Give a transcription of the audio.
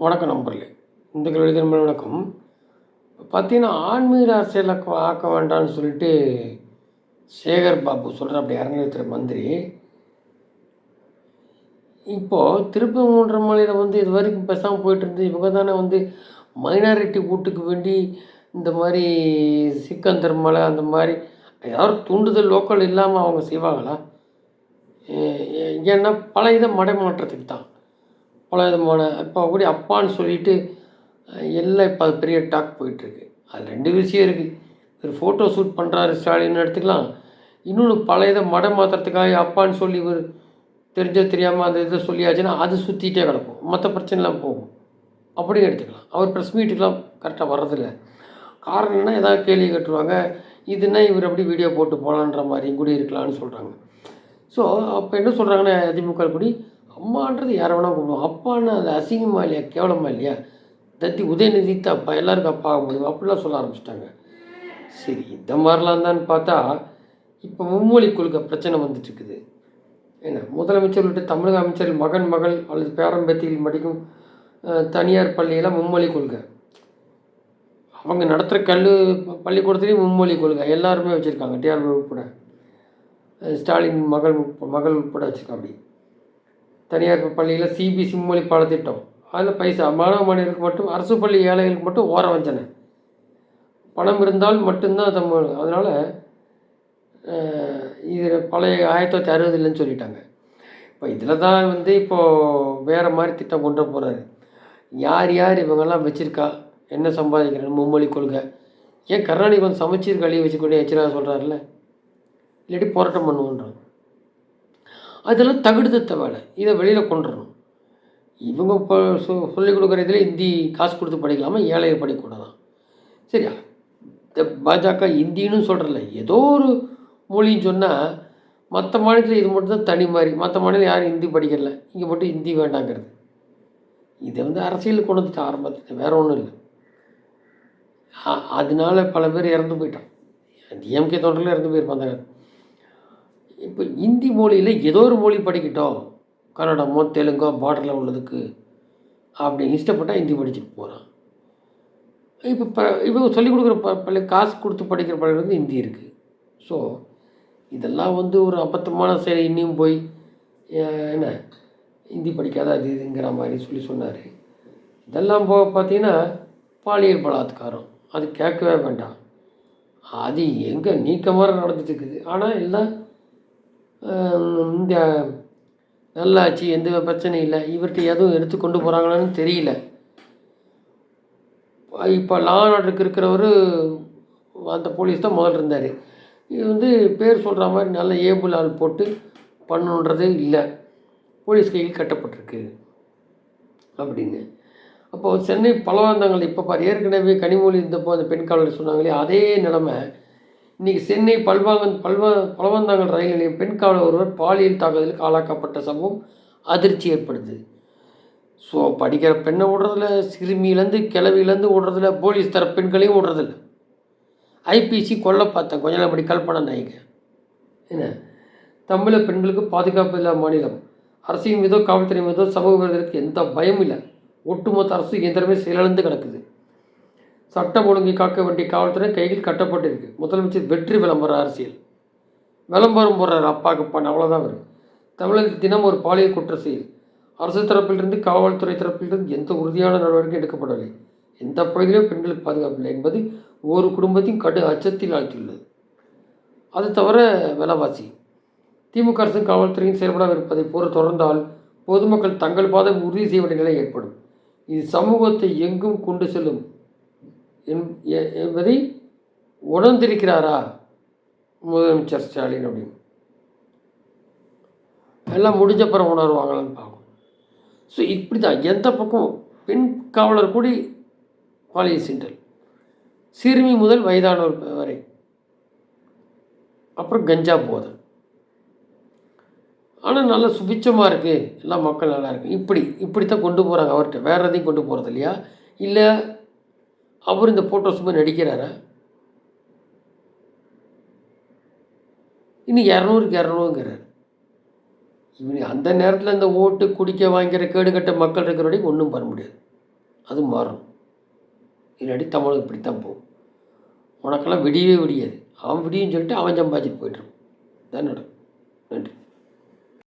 வணக்கம் நண்பர்களே. இந்த கேள்வி திரும்ப வணக்கம். பார்த்தீங்கன்னா ஆன்மீக அரசியலில் ஆக்க வேண்டாம்னு சொல்லிட்டு சேகர் பாபு சொல்கிற அப்படி அறநிலையத்துறை மந்திரி. இப்போது திருப்பரங்குன்றம் வந்து இது வரைக்கும் பேசாமல் போயிட்டு இருந்து இவங்க தானே வந்து மைனாரிட்டி கூட்டுக்கு வேண்டி இந்த மாதிரி சிக்கந்தர் மலை அந்த மாதிரி ஏதாவது தூண்டுதல் லோக்கல் இல்லாமல் அவங்க செய்வாங்களா? ஏன்னா பல இதை மடைமாற்றத்துக்கு தான். பல விதமான இப்போ கூட அப்பான்னு சொல்லிட்டு எல்லாம் இப்போ அது பெரிய டாக் போயிட்டுருக்கு. அது ரெண்டு விஷயம் இருக்குது ஒரு ஃபோட்டோ ஷூட் பண்ணுறாரு ஸ்டாலின் எடுத்துக்கலாம். இன்னொன்று பல இதை மாற்றுறதுக்காக அப்பான்னு சொல்லி இவர் தெரிஞ்ச தெரியாமல் அந்த இதை சொல்லியாச்சுன்னா அது சுற்றிட்டே கிடக்கும். மற்ற பிரச்சனைலாம் போகும். அப்படியும் எடுத்துக்கலாம். அவர் ப்ரெஸ் மீட்டுக்கெலாம் கரெக்டாக வர்றதில்ல. காரணம் என்ன? ஏதாவது கேள்வி கட்டுருவாங்க. இதுனா இவர் அப்படி வீடியோ போட்டு போகலான்ற மாதிரி கூட இருக்கலாம்னு சொல்கிறாங்க ஸோ அப்போ என்ன சொல்கிறாங்கன்னா அதிமுக கூடி அம்மான்றது யாரை வேணால் கூப்பிடுவோம் அப்பான்னு அது அசிங்கமா இல்லையா? கேவலமா இல்லையா? தத்தி உதயநிதி அப்பா எல்லாருக்கும் அப்பா ஆக முடியும் அப்படிலாம் சொல்ல ஆரம்பிச்சிட்டாங்க. சரி இந்த மாதிரிலாம் தான் பார்த்தா இப்போ மும்மொழி கொள்கை பிரச்சனை வந்துட்டு இருக்குது முதலமைச்சர் உள்ளிட்ட தமிழக அமைச்சர் மகன் மகள் அல்லது பேரம்பத்தியில் மட்டும் தனியார் பள்ளியெல்லாம் மும்மொழி கொள்கை. அவங்க நடத்துகிற கல் பள்ளிக்கூடத்துலேயும் மும்மொழி கொள்கை. எல்லாருமே வச்சுருக்காங்க. டிஆர்பி உட்பட. ஸ்டாலின் மகள் மகள் உட்பட வச்சுருக்கா அப்படி. தனியார் பள்ளியில் சிபிசி மும்மொழி பாடத்திட்டம். அதில் பைசா மாணவ மாணவர்களுக்கு மட்டும் அரசு பள்ளி ஏழைகளுக்கு மட்டும் ஓர வஞ்சனை. பணம் இருந்தால் மட்டும்தான் தமிழ் அதனால் இது பழைய ஆயிரத்தி தொள்ளாயிரத்தி அறுபது இல்லைன்னு சொல்லிட்டாங்க. இப்போ இதில் தான் வந்து இப்போது வேறு மாதிரி திட்டம் கொண்டு போகிறாரு யார் யார் இவங்கெல்லாம் வச்சுருக்கா? என்ன சம்பாதிக்கிறேன்னு மும்மொழி கொள்கை. ஏன் கருணாநிதி வந்து சமச்சீர் கல்வி வச்சுக்கொண்டு எச்சராக சொல்கிறாருல்ல இல்லாட்டி போராட்டம் பண்ணுவோன்றான் அதெல்லாம் தகுடுத்த வேலை இதை வெளியில் கொண்டுடணும் இவங்க இப்போ சொ சொல்லிக் கொடுக்குற இதில் ஹிந்தி காசு கொடுத்து படிக்கலாமா? ஏழையை படிக்கக்கூடாதான் சரியா? இந்த பாஜக இந்தின்னு சொல்கிறல ஏதோ ஒரு மொழின்னு சொன்னால் மற்ற மாநிலத்தில் இது மட்டும் தான் தனி மாதிரி மற்ற மாநிலம் யாரும் ஹிந்தி படிக்கல. இங்கே மட்டும் ஹிந்தி வேண்டாங்கிறது. இதை வந்து அரசியல் கொண்டு வந்துட்டு ஆரம்பத்தில். வேற ஒன்றும் இல்லை. அதனால பல பேர் இறந்து போயிட்டான் டிஎம்கே தொண்டரில் இறந்து போயிருப்பாங்க. இப்போ இந்தி மொழியில் ஏதோ ஒரு மொழி படிக்கட்டும். கன்னடமோ தெலுங்கோ பார்டரில் உள்ளதுக்கு அப்படி இஷ்டப்பட்டால் ஹிந்தி படிச்சுட்டு போகிறான் இப்போ ப இப்போ சொல்லிக் கொடுக்குற ப பள்ளி காசு கொடுத்து படிக்கிற பள்ளி வந்து ஹிந்தி இருக்குது ஸோ இதெல்லாம் வந்து ஒரு அபத்தமான செயல். இன்னும் போய் என்ன? ஹிந்தி படிக்காத அது இதுங்கிற மாதிரி சொல்லி சொன்னார். இதெல்லாம் போக பார்த்தீங்கன்னா பாலியல் பலாத்காரம். அது கேட்கவே வேண்டாம். அது எங்கே நீக்கமாக நடந்துட்டு இருக்குது. ஆனால் எல்லாம் இந்த நல்லாச்சு எந்த பிரச்சனையும் இல்லை. இவர்கிட்ட எதுவும் எடுத்து கொண்டு போகிறாங்களான்னு தெரியல. இப்போ லா ஆர்டருக்கு இருக்கிறவர் அந்த போலீஸ் தான் முதல்ல இருந்தார். இது வந்து பேர் சொல்கிற மாதிரி நல்ல ஏபிள் ஆள் போட்டு பண்ணணுன்றது இல்லை. போலீஸ் கையில் கட்டப்பட்டிருக்கு. அப்படின்னு. அப்போது சென்னை பலவந்தங்கள் இப்போ பாரு ஏற்கனவே கனிமொழி இருந்தப்போ அந்த பெண் காவலர் சொன்னாங்களே அதே நிலமை. இன்றைக்கி சென்னை பல்வாங்கன் பல்வ பலவந்தாங்கல் ரயில் நிலையம் பெண் காவலர் ஒருவர் பாலியல் தாக்குதலுக்கு ஆளாக்கப்பட்ட சம்பவம் அதிர்ச்சி ஏற்படுது. ஸோ படிக்கிற பெண்ணை விடுறதில்ல சிறுமியிலேருந்து கிளவியிலேருந்து விடுறதில்ல போலீஸ் தர பெண்களையும் விடுறதில்ல ஐபிசி கொல்ல பார்த்தேன் கொஞ்ச நாள் அப்படி கல்பனா நாயக என்ன? தமிழ பெண்களுக்கு பாதுகாப்பு இல்லாத மாநிலம். அரசின் மீதோ காவல்துறை மீதோ சமூக விரோதத்துக்கு எந்த பயமும் இல்லை. ஒட்டுமொத்த அரசு இயந்திரமே செயலிழந்து கிடக்குது. சட்டம் ஒழுங்கை காக்க வேண்டிய காவல்துறை கையில் கட்டப்பட்டிருக்கு. முதலமைச்சர் வெற்றி விளம்பர அரசியல். விளம்பரம் போடுறாரு அப்பாக்கு பண்ண அவ்வளோதான் வரும் தமிழகத்தில் தினம் ஒரு பாலியல் குற்ற செயல். அரசு தரப்பிலிருந்து காவல்துறை தரப்பிலிருந்து எந்த உறுதியான நடவடிக்கை எடுக்கப்படவில்லை. எந்த பகுதியிலும் பெண்களுக்கு பாதுகாப்பு இல்லை என்பது ஒரு குடும்பத்தையும் கடு அச்சத்தில் ஆழ்த்தியுள்ளது. அது தவிர விலைவாசி. திமுக அரசும் காவல்துறையும் செயல்படாமல் இருப்பதை போல தொடர்ந்தால் பொதுமக்கள் தங்கள் பாதை உறுதி செய்ய வேண்டிய நிலை ஏற்படும். இது சமூகத்தை எங்கும் கொண்டு செல்லும். என்பதை உணர்ந்திருக்கிறாரா? முதலமைச்சர் ஸ்டாலின் அப்படின்னு. எல்லாம் முடிஞ்ச பிறகு உணர்வாங்களான்னு பார்க்கணும் ஸோ இப்படி தான் எந்த பக்கம்? பெண் காவலர் கூடி பாலியல் சிண்டல். சிறுமி முதல் வயதானவர் வரை. அப்புறம் கஞ்சா போதை. ஆனால் நல்லா சுபிச்சமாக இருக்குது எல்லாம் மக்கள் நல்லா இருக்கு. இப்படி இப்படி தான் கொண்டு போகிறாங்க அவர்கிட்ட. வேறு எதையும் கொண்டு போகிறது இல்லையா இல்லை அவர் இந்த ஃபோட்டோஸ் சும்மா நடிக்கிறாரா? இன்னும் இரநூறுக்கு இரநூறுங்கிறார். இவன் அந்த நேரத்தில் இந்த ஓட்டு குடிக்க வாங்கிற கேடு கட்ட மக்கள் இருக்கிற வரைக்கும் ஒன்றும் பண்ண முடியாது. அது மாறும். இல்லாட்டி தமிழ் இப்படித்தான் போகும். உனக்கெல்லாம் விடியவே விடியாது. அவன் விடியும் சொல்லிட்டு அவன் சம்பாதிச்சிட்டு போயிட்டுருவான் தான் நடக்கும். நன்றி.